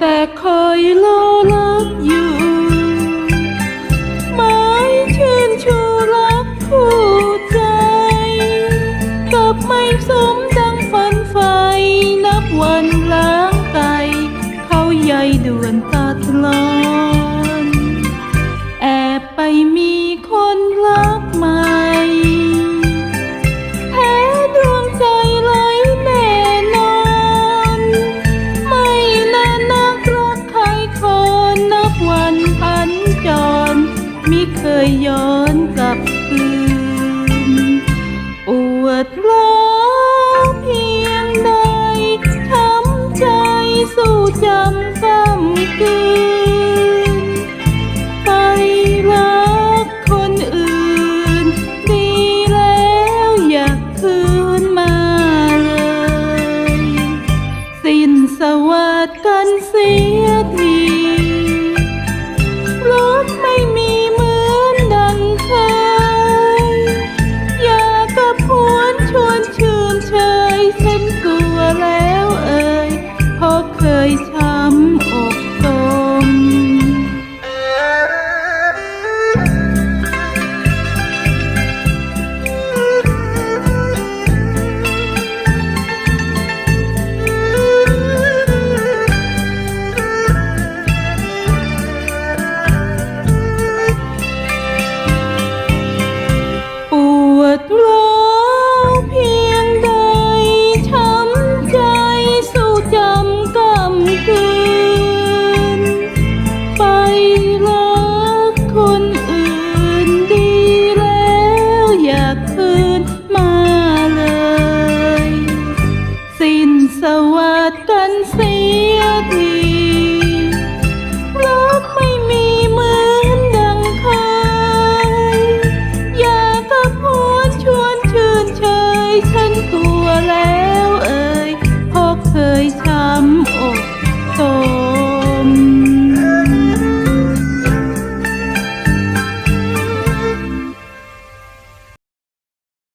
แต่คอยรอรักอยู่ไม่ชื่นชูรักคู่ใจกลับไม่สมดังฝันไฟนับวันล้างไกเขาใหญ่ด่วนตัดลอ วัดกันเสี สวัสดันสี